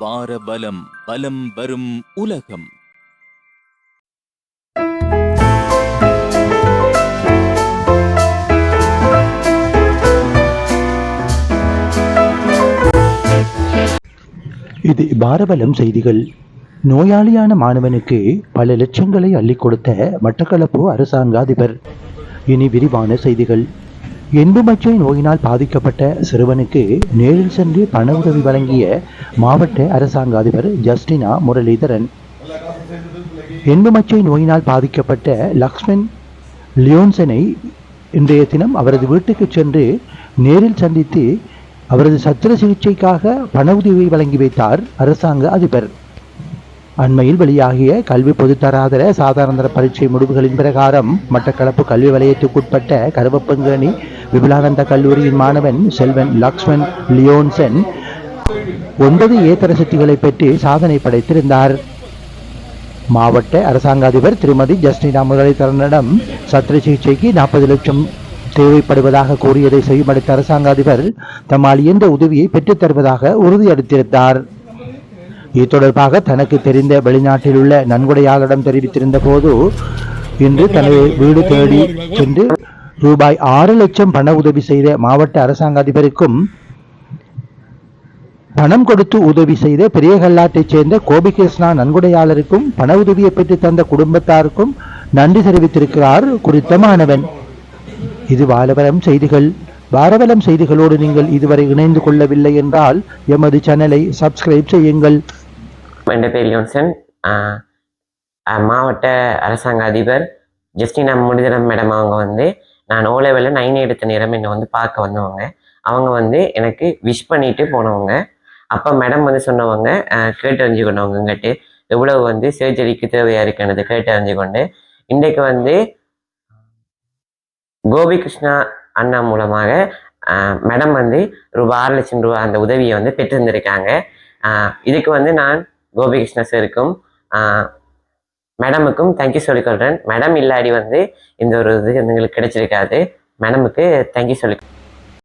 பாரபலம் பலம் வரும் உலகம். இது பாரபலம் செய்திகள். நோயாளியான மாணவனுக்கு பல லட்சங்களை அள்ளி கொடுத்த மட்டக்களப்பு அரசாங்க அதிபர் இனி விரிவான செய்திகள். எண்புமச்சை நோயினால் பாதிக்கப்பட்ட சிறுவனுக்கு நேரில் சென்று பண உதவி வழங்கிய மாவட்ட அரசாங்க அதிபர் ஜஸ்டினா முரளிதரன். எண்புமச்சை நோயினால் பாதிக்கப்பட்ட லக்ஷ்மன் லியோன்சனை இன்றைய தினம் அவரது வீட்டுக்கு சென்று நேரில் சந்தித்து அவரது சத்திர சிகிச்சைக்காக பண உதவி வழங்கி வைத்தார் அரசாங்க அதிபர். அண்மையில் வெளியாகிய கல்வி பொதுத்தராதர சாதாரண பரீட்சை முடிவுகளின் பிரகாரம் மட்டக்களப்பு கல்வி வலயத்துக்குட்பட்ட கருவப்பங்கணி விபுலானந்த கல்லூரியின் மாணவன் செல்வன் லக்ஷ்மன் லியோன்சன் ஒன்பது ஏத்தர சக்திகளை பெற்று சாதனை படைத்திருந்தார். மாவட்ட அரசாங்க அதிபர் திருமதி ஜஸ்டினா முரளிதரனிடம் சத்திர சிகிச்சைக்கு நாற்பது லட்சம் தேவைப்படுவதாக கூறியதை செய்யுமடுத்த அரசாங்க அதிபர் தம்மால் இயன்ற உதவியை பெற்றுத்தருவதாக உறுதியளித்திருந்தார். இது தொடர்பாக தனக்கு தெரிந்த வெளிநாட்டில் உள்ள நன்கொடையாளரிடம் தெரிவித்திருந்த போது இன்று தனது வீடு தேடி சென்று ரூபாய் ஆறு லட்சம் பண உதவி செய்த மாவட்ட அரசாங்க அதிபருக்கும் பணம் கொடுத்து உதவி செய்த பெரியகல்லாட்டைச் சேர்ந்த கோபிகிருஷ்ணா நன்கொடையாளருக்கும் பண உதவியை பெற்று தந்த குடும்பத்தாருக்கும் நன்றி தெரிவித்திருக்கிறார் குறித்த மாணவன். இது வாரவலம் செய்திகள். வாரவலம் செய்திகளோடு நீங்கள் இதுவரை இணைந்து கொள்ளவில்லை என்றால் எமது சேனலை சப்ஸ்கிரைப் செய்யுங்கள். என் பேர் யோன்சன் மாவட்ட அரசாங்க அதிபர் ஜஸ்டினா முடிதரம் மேடம் அவங்க வந்து நான் ஓ லெவலில் நைன் எடுத்த நேரம் என்னை வந்து பார்க்க வந்தவங்க. அவங்க வந்து எனக்கு விஷ் பண்ணிட்டு போனவங்க. அப்போ மேடம் வந்து சொன்னவங்க ஆஹ் கேட்டு அறிஞ்சுக்கொண்டவங்க எவ்வளவு வந்து சர்ஜரிக்கு தேவையாக இருக்குன்றது கேட்டு அறிஞ்சுக்கொண்டு இன்றைக்கு வந்து கோபிகிருஷ்ணா அண்ணா மூலமாக மேடம் வந்து ரூபாய் ஆறு லட்சம் ரூபாய் அந்த உதவியை வந்து பெற்றிருந்திருக்காங்க. இதுக்கு வந்து நான் கோபிகிருஷ்ண சாருக்கும் மேடமுக்கும் தேங்க்யூ சொல்லிக்கொள்கிறேன் மேடம் இல்லாடி வந்து இந்த ஒரு இது எங்களுக்கு கிடைச்சிருக்காது. மேடமுக்கு தேங்க்யூ சொல்லி